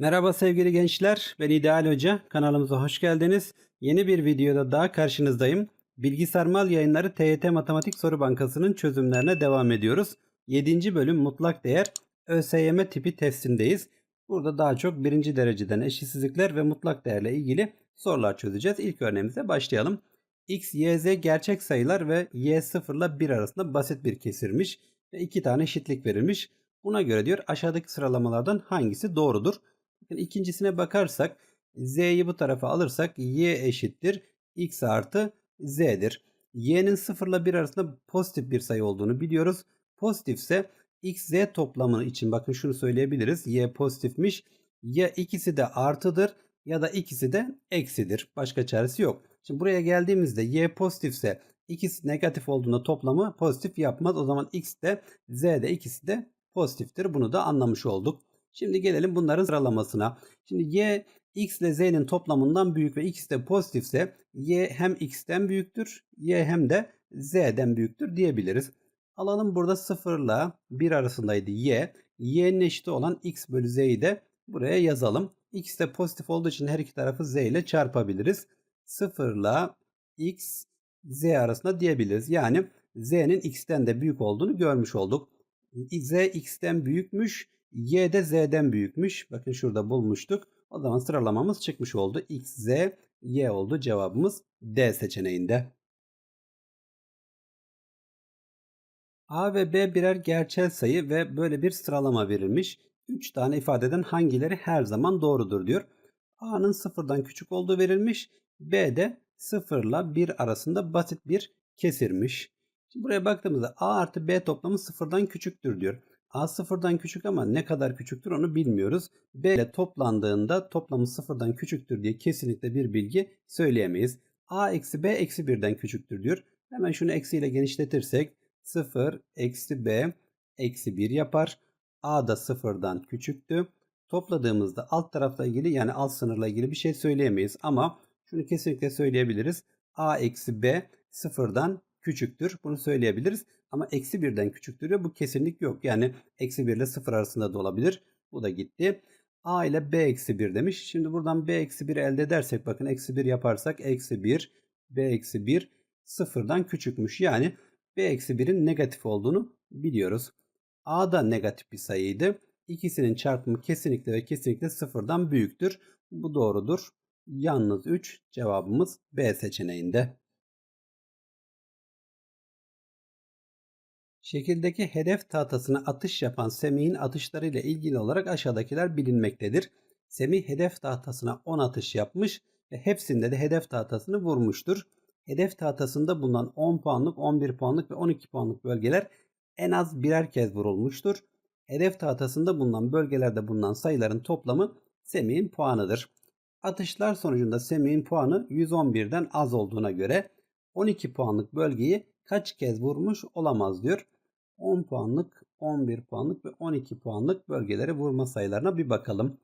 Merhaba sevgili gençler, ben İdeal Hoca. Kanalımıza hoş geldiniz. Yeni bir videoda daha karşınızdayım. Bilgisarmal yayınları TYT Matematik Soru Bankası'nın çözümlerine devam ediyoruz. 7. bölüm mutlak değer ÖSYM tipi testindeyiz. Burada daha çok birinci dereceden eşitsizlikler ve mutlak değerle ilgili sorular çözeceğiz. İlk örneğimize başlayalım. X, Y, Z gerçek sayılar ve Y 0 ile 1 arasında basit bir kesirmiş ve iki tane eşitlik verilmiş. Buna göre diyor aşağıdaki sıralamalardan hangisi doğrudur? Bakın ikincisine bakarsak z'yi bu tarafa alırsak y eşittir x artı z'dir. y'nin 0 ile 1 arasında pozitif bir sayı olduğunu biliyoruz. Pozitifse x z toplamı için bakın şunu söyleyebiliriz. y pozitifmiş. Ya ikisi de artıdır ya da ikisi de eksidir. Başka çaresi yok. Şimdi buraya geldiğimizde y pozitifse ikisi negatif olduğunda toplamı pozitif yapmaz. O zaman x de z de ikisi de pozitiftir. Bunu da anlamış olduk. Şimdi gelelim bunların sıralamasına. Şimdi y x ile z'nin toplamından büyük ve x de pozitifse y hem x'ten büyüktür, y hem de z'den büyüktür diyebiliriz. Alalım burada 0 ile 1 arasındaydı y. y'nin eşiti olan x bölü z'yi de buraya yazalım. x de pozitif olduğu için her iki tarafı z ile çarpabiliriz. 0 ile x z arasında diyebiliriz. Yani z'nin x'ten de büyük olduğunu görmüş olduk. z x'ten büyükmüş y de z'den büyükmüş. Bakın şurada bulmuştuk. O zaman sıralamamız çıkmış oldu. x, z, y oldu cevabımız D seçeneğinde. A ve B birer gerçel sayı ve böyle bir sıralama verilmiş. 3 tane ifadeden hangileri her zaman doğrudur diyor. A'nın sıfırdan küçük olduğu verilmiş. B de 0 ile 1 arasında basit bir kesirmiş. Şimdi buraya baktığımızda A artı B toplamı sıfırdan küçüktür diyor. A sıfırdan küçük ama ne kadar küçüktür onu bilmiyoruz. B ile toplandığında toplamı sıfırdan küçüktür diye kesinlikle bir bilgi söyleyemeyiz. A eksi B eksi birden küçüktür diyor. Hemen şunu eksiyle genişletirsek 0 eksi B eksi 1 yapar. A da sıfırdan küçüktü. Topladığımızda alt tarafla ilgili yani alt sınırla ilgili bir şey söyleyemeyiz. Ama şunu kesinlikle söyleyebiliriz. A eksi B sıfırdan küçüktür. Bunu söyleyebiliriz. Ama eksi birden küçüktür ya bu kesinlik yok. Yani eksi 1 ile 0 arasında da olabilir. Bu da gitti. A ile B eksi 1 demiş. Şimdi buradan B eksi 1 elde edersek bakın eksi 1 yaparsak eksi 1 B eksi 1 sıfırdan küçükmüş. Yani B eksi 1'in negatif olduğunu biliyoruz. A da negatif bir sayıydı. İkisinin çarpımı kesinlikle ve kesinlikle sıfırdan büyüktür. Bu doğrudur. Yalnız 3 cevabımız B seçeneğinde. Şekildeki hedef tahtasına atış yapan Semih'in atışlarıyla ilgili olarak aşağıdakiler bilinmektedir. Semih hedef tahtasına 10 atış yapmış ve hepsinde de hedef tahtasını vurmuştur. Hedef tahtasında bulunan 10 puanlık, 11 puanlık ve 12 puanlık bölgeler en az birer kez vurulmuştur. Hedef tahtasında bulunan bölgelerde bulunan sayıların toplamı Semih'in puanıdır. Atışlar sonucunda Semih'in puanı 111'den az olduğuna göre 12 puanlık bölgeyi kaç kez vurmuş olamaz diyor. 10 puanlık, 11 puanlık ve 12 puanlık bölgelere vurma sayılarına bir bakalım.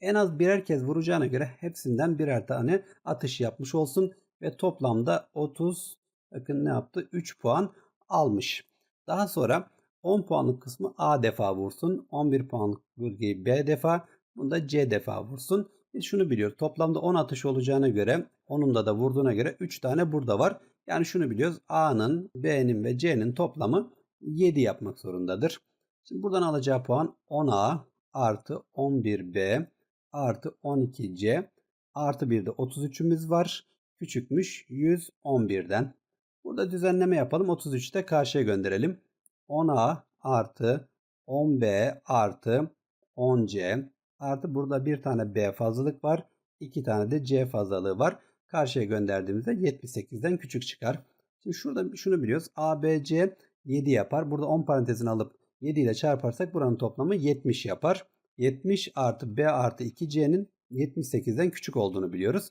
En az birer kez vuracağına göre hepsinden birer tane atış yapmış olsun ve toplamda 30 bakın ne yaptı? 3 puan almış. Daha sonra 10 puanlık kısmı A defa vursun. 11 puanlık bölgeyi B defa. Bunda C defa vursun. Biz şunu biliyoruz. Toplamda 10 atış olacağına göre onunda da vurduğuna göre 3 tane burada var. Yani şunu biliyoruz. A'nın, B'nin ve C'nin toplamı 7 yapmak zorundadır. Şimdi buradan alacağı puan 10A artı 11B artı 12C artı bir de 33'ümüz var. Küçükmüş 111'den. Burada düzenleme yapalım. 33'ü de karşıya gönderelim. 10A artı 10B artı 10C artı burada bir tane B fazlalık var. iki tane de C fazlalığı var. Karşıya gönderdiğimizde 78'den küçük çıkar. Şimdi şurada şunu biliyoruz. ABC 7 yapar. Burada 10 parantezini alıp 7 ile çarparsak buranın toplamı 70 yapar. 70 artı B artı 2C'nin 78'den küçük olduğunu biliyoruz.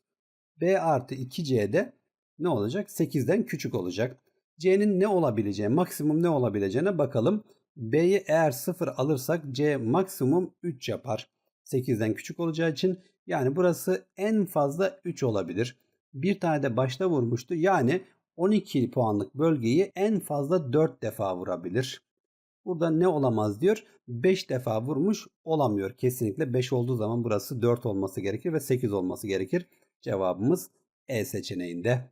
B artı 2C ne olacak? 8'den küçük olacak. C'nin ne olabileceği, maksimum ne olabileceğine bakalım. B'yi eğer 0 alırsak C maksimum 3 yapar. 8'den küçük olacağı için yani burası en fazla 3 olabilir. Bir tane de başta vurmuştu. Yani 12 puanlık bölgeyi en fazla 4 defa vurabilir. Burada ne olamaz diyor. 5 defa vurmuş olamıyor. Kesinlikle 5 olduğu zaman burası 4 olması gerekir ve 8 olması gerekir. Cevabımız E seçeneğinde.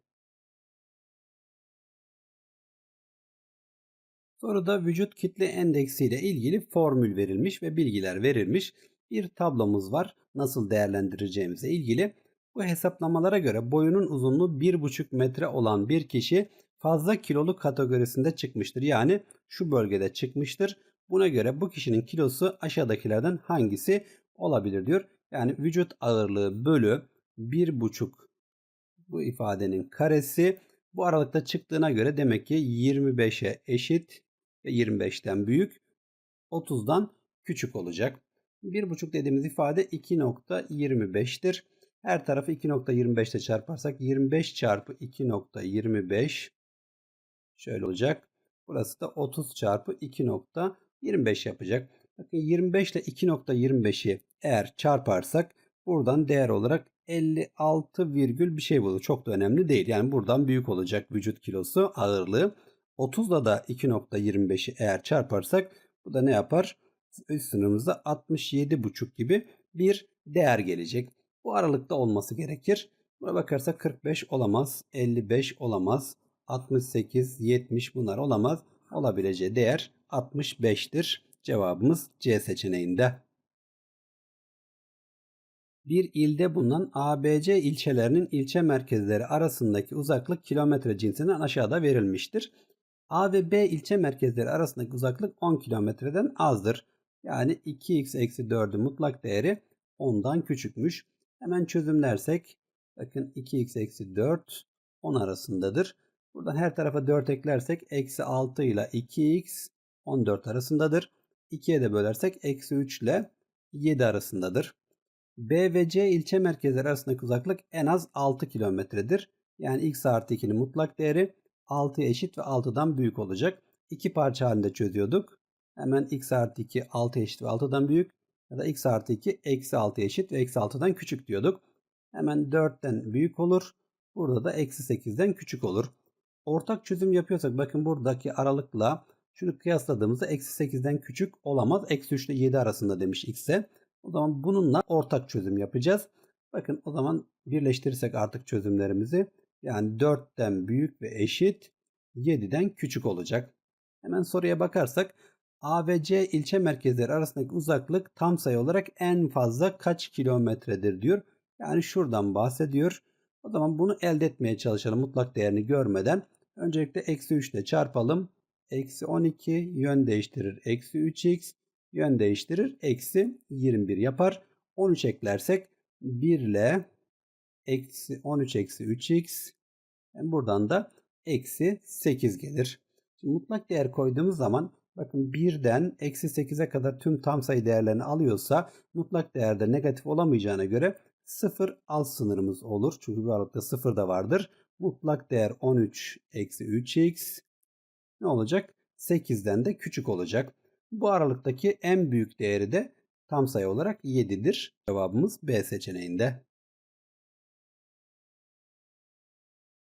Soruda vücut kitle endeksi ile ilgili formül verilmiş ve bilgiler verilmiş. Bir tablomuz var. Nasıl değerlendireceğimize ilgili. Bu hesaplamalara göre boyunun uzunluğu 1,5 metre olan bir kişi fazla kilolu kategorisinde çıkmıştır. Yani şu bölgede çıkmıştır. Buna göre bu kişinin kilosu aşağıdakilerden hangisi olabilir diyor. Yani vücut ağırlığı bölü 1,5 bu ifadenin karesi bu aralıkta çıktığına göre demek ki 25'e eşit ve 25'ten büyük 30'dan küçük olacak. 1,5 dediğimiz ifade 2.25'tir. Her tarafı 2.25 ile çarparsak 25 çarpı 2.25 şöyle olacak. Burası da 30 çarpı 2.25 yapacak. Bakın 25 ile 2.25'i eğer çarparsak buradan değer olarak 56 virgül bir şey bulur. Çok da önemli değil. Yani buradan büyük olacak vücut kilosu ağırlığı. 30'la da 2.25'i eğer çarparsak bu da ne yapar? Üst sınırımızda 67,5 gibi bir değer gelecek. Bu aralıkta olması gerekir. Buna bakarsak 45 olamaz, 55 olamaz, 68, 70 bunlar olamaz. Olabileceği değer 65'tir. Cevabımız C seçeneğinde. Bir ilde bulunan ABC ilçelerinin ilçe merkezleri arasındaki uzaklık kilometre cinsinden aşağıda verilmiştir. A ve B ilçe merkezleri arasındaki uzaklık 10 kilometreden azdır. Yani 2x eksi 4'ün mutlak değeri 10'dan küçükmüş. Hemen çözümlersek bakın 2x eksi 4 10 arasındadır. Buradan her tarafa 4 eklersek eksi 6 ile 2x 14 arasındadır. 2'ye de bölersek eksi 3 ile 7 arasındadır. B ve C ilçe merkezleri arasındaki uzaklık en az 6 kilometredir. Yani x artı 2'nin mutlak değeri 6'ya eşit ve 6'dan büyük olacak. İki parça halinde çözüyorduk. Hemen x artı 2 6 eşit ve 6'dan büyük. Ya da x artı 2 eksi 6 eşit ve eksi 6'dan küçük diyorduk. Hemen 4'ten büyük olur. Burada da eksi 8'den küçük olur. Ortak çözüm yapıyorsak bakın buradaki aralıkla şunu kıyasladığımızda eksi 8'den küçük olamaz. Eksi 3 ile 7 arasında demiş x'e. O zaman bununla ortak çözüm yapacağız. Bakın o zaman birleştirirsek artık çözümlerimizi. Yani 4'ten büyük ve eşit 7'den küçük olacak. Hemen soruya bakarsak A ve C ilçe merkezleri arasındaki uzaklık tam sayı olarak en fazla kaç kilometredir diyor. Yani şuradan bahsediyor. O zaman bunu elde etmeye çalışalım mutlak değerini görmeden. Öncelikle eksi 3 ile çarpalım. Eksi 12 yön değiştirir. Eksi 3x yön değiştirir. Eksi 21 yapar. 13 eklersek 1 ile eksi 13 eksi 3x yani buradan da eksi 8 gelir. Şimdi mutlak değer koyduğumuz zaman bakın 1'den eksi 8'e kadar tüm tam sayı değerlerini alıyorsa mutlak değerde negatif olamayacağına göre 0 alt sınırımız olur. Çünkü bu aralıkta 0 da vardır. Mutlak değer 13 eksi 3x ne olacak? 8'den de küçük olacak. Bu aralıktaki en büyük değeri de tam sayı olarak 7'dir. Cevabımız B seçeneğinde.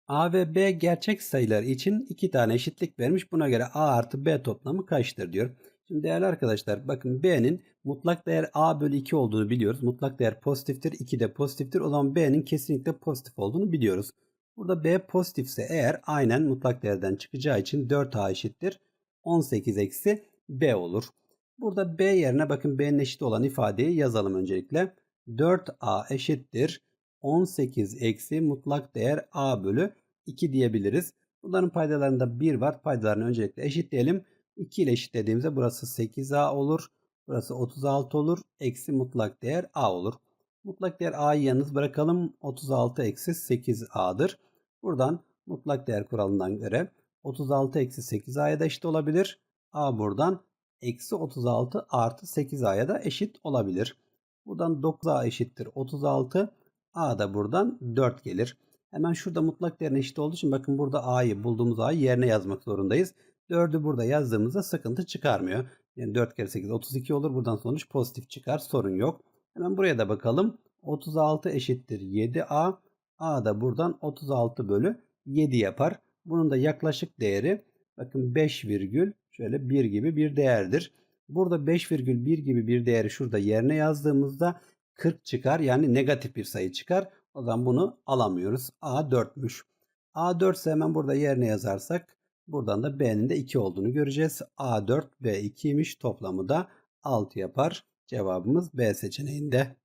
A ve B gerçek sayılar için iki tane eşitlik vermiş. Buna göre A artı B toplamı kaçtır diyor. Şimdi değerli arkadaşlar bakın B'nin mutlak değer A bölü 2 olduğunu biliyoruz. Mutlak değer pozitiftir. 2 de pozitiftir. O zaman B'nin kesinlikle pozitif olduğunu biliyoruz. Burada B pozitifse eğer aynen mutlak değerden çıkacağı için 4A eşittir. 18 eksi B olur. Burada B yerine bakın B'nin eşit olan ifadeyi yazalım öncelikle. 4A eşittir. 18 eksi mutlak değer A bölü 2 diyebiliriz. Bunların paydalarında 1 var. Paydalarını öncelikle eşitleyelim. 2 ile eşitlediğimizde burası 8A olur. Burası 36 olur. Eksi mutlak değer A olur. Mutlak değer A'yı yalnız bırakalım. 36 eksi 8A'dır. Buradan mutlak değer kuralından göre 36 eksi 8A'ya da eşit olabilir. A buradan eksi 36 artı 8A'ya da eşit olabilir. Buradan 9A eşittir 36. A da buradan 4 gelir. Hemen şurada mutlak değerine eşit olduğu için bakın burada A'yı bulduğumuz A'yı yerine yazmak zorundayız. 4'ü burada yazdığımızda sıkıntı çıkarmıyor. Yani 4 kere 8 32 olur. Buradan sonuç pozitif çıkar. Sorun yok. Hemen buraya da bakalım. 36 eşittir 7A. A da buradan 36 bölü 7 yapar. Bunun da yaklaşık değeri bakın 5 virgül şöyle 1 gibi bir değerdir. Burada 5,1 gibi bir değeri şurada yerine yazdığımızda 40 çıkar. Yani negatif bir sayı çıkar. O zaman bunu alamıyoruz. A 4'müş. A 4 ise hemen burada yerine yazarsak buradan da B'nin de 2 olduğunu göreceğiz. A 4 B 2'ymiş. Toplamı da 6 yapar. Cevabımız B seçeneğinde.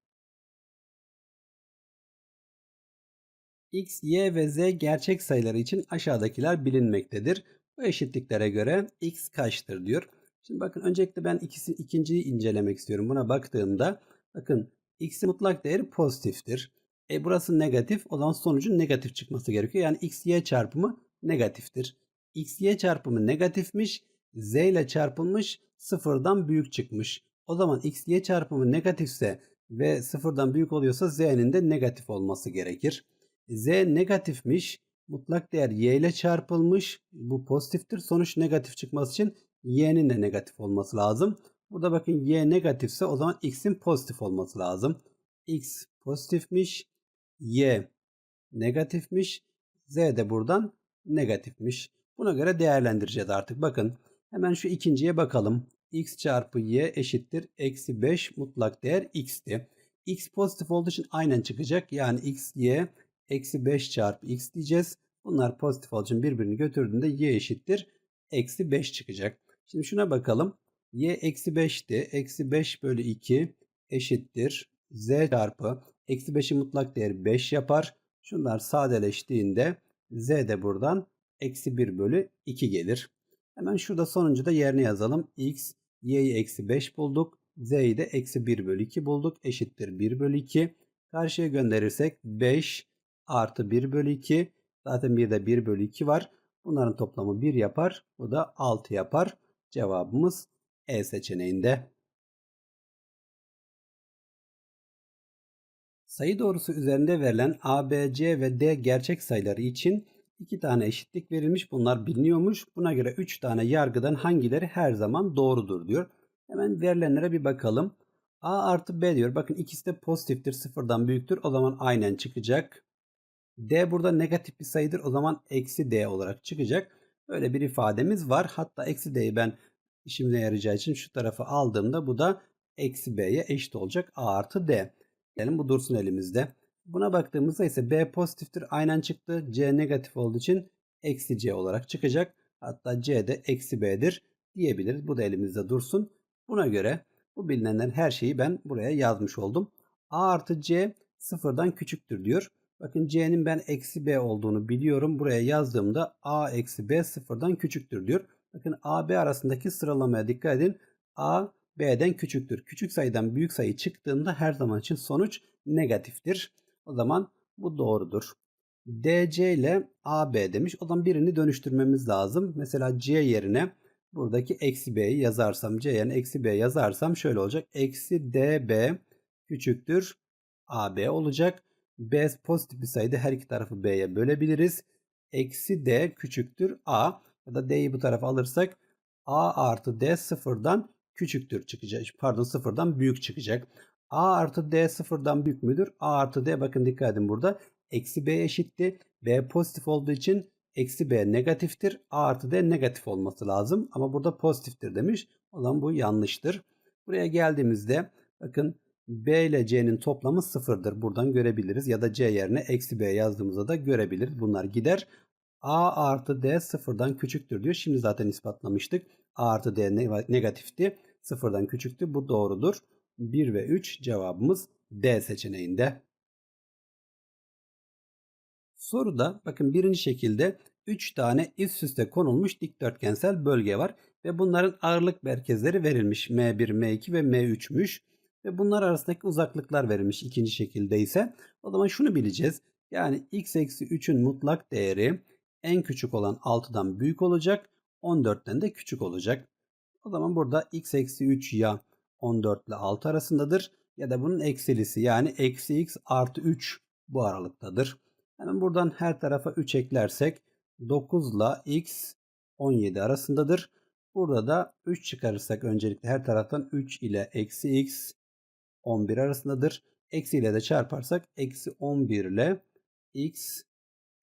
X, Y ve Z gerçek sayıları için aşağıdakiler bilinmektedir. Bu eşitliklere göre X kaçtır diyor. Şimdi bakın öncelikle ben ikisi, ikinciyi incelemek istiyorum. Buna baktığımda bakın X'in mutlak değeri pozitiftir. E burası negatif. O zaman sonucun negatif çıkması gerekiyor. Yani X, Y çarpımı negatiftir. X, Y çarpımı negatifmiş. Z ile çarpılmış sıfırdan büyük çıkmış. O zaman X, Y çarpımı negatifse ve sıfırdan büyük oluyorsa Z'nin de negatif olması gerekir. Z negatifmiş. Mutlak değer y ile çarpılmış. Bu pozitiftir. Sonuç negatif çıkması için y'nin de negatif olması lazım. Burada bakın y negatifse o zaman x'in pozitif olması lazım. x pozitifmiş. y negatifmiş. z de buradan negatifmiş. Buna göre değerlendireceğiz artık. Bakın hemen şu ikinciye bakalım. x çarpı y eşittir. Eksi 5 mutlak değer x'ti. x pozitif olduğu için aynen çıkacak. Yani x, y eksi 5 çarpı x diyeceğiz. Bunlar pozitif olduğu için birbirini götürdüğünde y eşittir. Eksi 5 çıkacak. Şimdi şuna bakalım. Y eksi 5'ti. Eksi 5 bölü 2 eşittir. z çarpı eksi 5'in mutlak değeri 5 yapar. Şunlar sadeleştiğinde z de buradan eksi 1 bölü 2 gelir. Hemen şurada sonuncu da yerine yazalım. x y'yi eksi 5 bulduk. z'yi de eksi 1 bölü 2 bulduk. Eşittir 1 bölü 2. Karşıya gönderirsek 5 artı 1 bölü 2. Zaten bir de 1 bölü 2 var. Bunların toplamı 1 yapar. Bu da 6 yapar. Cevabımız E seçeneğinde. Sayı doğrusu üzerinde verilen A, B, C ve D gerçek sayıları için iki tane eşitlik verilmiş. Bunlar biliniyormuş. Buna göre 3 tane yargıdan hangileri her zaman doğrudur diyor. Hemen verilenlere bir bakalım. A artı B diyor. Bakın ikisi de pozitiftir. Sıfırdan büyüktür. O zaman aynen çıkacak. D burada negatif bir sayıdır. O zaman eksi D olarak çıkacak. Böyle bir ifademiz var. Hatta eksi D'yi ben işimine yarayacağı için şu tarafa aldığımda bu da eksi B'ye eşit olacak. A artı D. Yani bu dursun elimizde. Buna baktığımızda ise B pozitiftir. Aynen çıktı. C negatif olduğu için eksi C olarak çıkacak. Hatta C de eksi B'dir diyebiliriz. Bu da elimizde dursun. Buna göre bu bilinenlerin her şeyi ben buraya yazmış oldum. A artı C sıfırdan küçüktür diyor. Bakın c'nin ben eksi b olduğunu biliyorum. Buraya yazdığımda a eksi b sıfırdan küçüktür diyor. Bakın a b arasındaki sıralamaya dikkat edin. a b'den küçüktür. Küçük sayıdan büyük sayı çıktığında her zaman için sonuç negatiftir. O zaman bu doğrudur. DC ile AB demiş. O zaman birini dönüştürmemiz lazım. Mesela C yerine buradaki eksi B'yi yazarsam C yerine eksi B yazarsam şöyle olacak. Eksi DB küçüktür AB olacak. B pozitif bir sayıda her iki tarafı B'ye bölebiliriz. Eksi D küçüktür A ya da D'yi bu tarafa alırsak A artı D sıfırdan küçüktür çıkacak. Pardon sıfırdan büyük çıkacak. A artı D sıfırdan büyük müdür? A artı D bakın dikkat edin burada. Eksi B eşitti. B pozitif olduğu için eksi B negatiftir. A artı D negatif olması lazım. Ama burada pozitiftir demiş. O zaman bu yanlıştır. Buraya geldiğimizde bakın B ile C'nin toplamı sıfırdır. Buradan görebiliriz. Ya da C yerine eksi B yazdığımızda da görebiliriz. Bunlar gider. A artı D sıfırdan küçüktür diyor. Şimdi zaten ispatlamıştık. A artı D negatifti. Sıfırdan küçüktü. Bu doğrudur. 1 ve 3 cevabımız D seçeneğinde. Soruda bakın birinci şekilde 3 tane üst üste konulmuş dikdörtgensel bölge var. Ve bunların ağırlık merkezleri verilmiş. M1, M2 ve M3'müş ve bunlar arasındaki uzaklıklar verilmiş ikinci şekilde ise o zaman şunu bileceğiz. Yani x eksi 3'ün mutlak değeri en küçük olan 6'dan büyük olacak 14'ten de küçük olacak. O zaman burada x eksi 3 ya 14 ile 6 arasındadır ya da bunun eksilisi yani eksi x artı 3 bu aralıktadır. Hemen buradan her tarafa 3 eklersek 9 ile x 17 arasındadır. Burada da 3 çıkarırsak öncelikle her taraftan 3 ile eksi x 11 arasındadır. Eksi ile de çarparsak eksi 11 ile x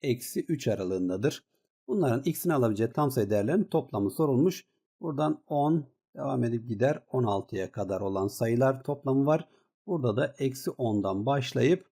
eksi 3 aralığındadır. Bunların x'ini alabileceği tam sayı değerlerinin toplamı sorulmuş. Buradan 10 devam edip gider 16'ya kadar olan sayılar toplamı var. Burada da eksi 10'dan başlayıp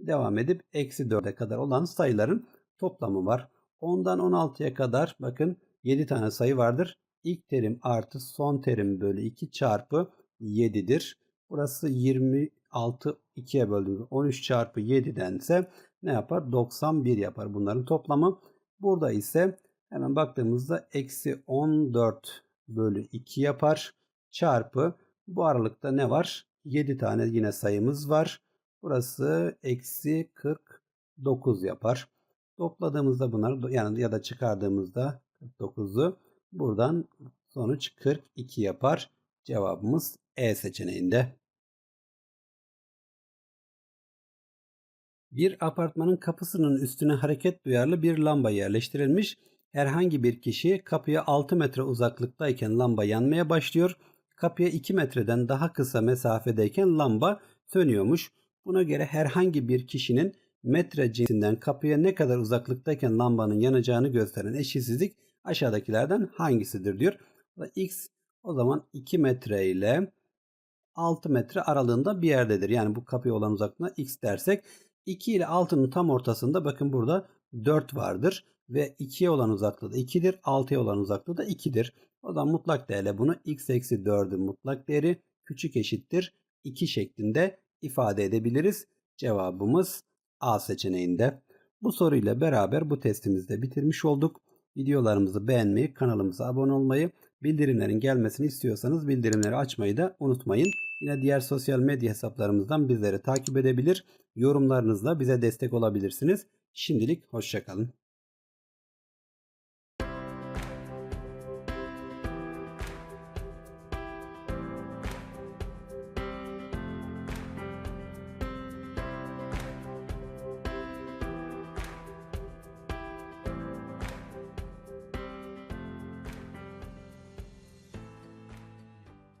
devam edip eksi 4'e kadar olan sayıların toplamı var. 10'dan 16'ya kadar bakın 7 tane sayı vardır. İlk terim artı son terim bölü 2 çarpı 7'dir. Burası 26 2'ye böldüğümüz 13 çarpı 7'dense ne yapar? 91 yapar bunların toplamı. Burada ise hemen baktığımızda eksi 14 bölü 2 yapar. Çarpı bu aralıkta ne var? 7 tane yine sayımız var. Burası eksi 49 yapar. Topladığımızda bunları yani ya da çıkardığımızda 49'u buradan sonuç 42 yapar. Cevabımız E seçeneğinde. Bir apartmanın kapısının üstüne hareket duyarlı bir lamba yerleştirilmiş. Herhangi bir kişi kapıya 6 metre uzaklıktayken lamba yanmaya başlıyor. Kapıya 2 metreden daha kısa mesafedeyken lamba sönüyormuş. Buna göre herhangi bir kişinin metre cinsinden kapıya ne kadar uzaklıktayken lambanın yanacağını gösteren eşitsizlik aşağıdakilerden hangisidir diyor. X o zaman 2 metre ile 6 metre aralığında bir yerdedir. Yani bu kapıya olan uzaklığına x dersek 2 ile 6'nın tam ortasında bakın burada 4 vardır. Ve 2'ye olan uzaklığı da 2'dir. 6'ya olan uzaklığı da 2'dir. O zaman mutlak değerle bunu x eksi 4'ün mutlak değeri küçük eşittir 2 şeklinde ifade edebiliriz. Cevabımız A seçeneğinde. Bu soruyla beraber bu testimizde de bitirmiş olduk. Videolarımızı beğenmeyi, kanalımıza abone olmayı, bildirimlerin gelmesini istiyorsanız bildirimleri açmayı da unutmayın. Yine diğer sosyal medya hesaplarımızdan bizleri takip edebilir, yorumlarınızla bize destek olabilirsiniz. Şimdilik hoşçakalın.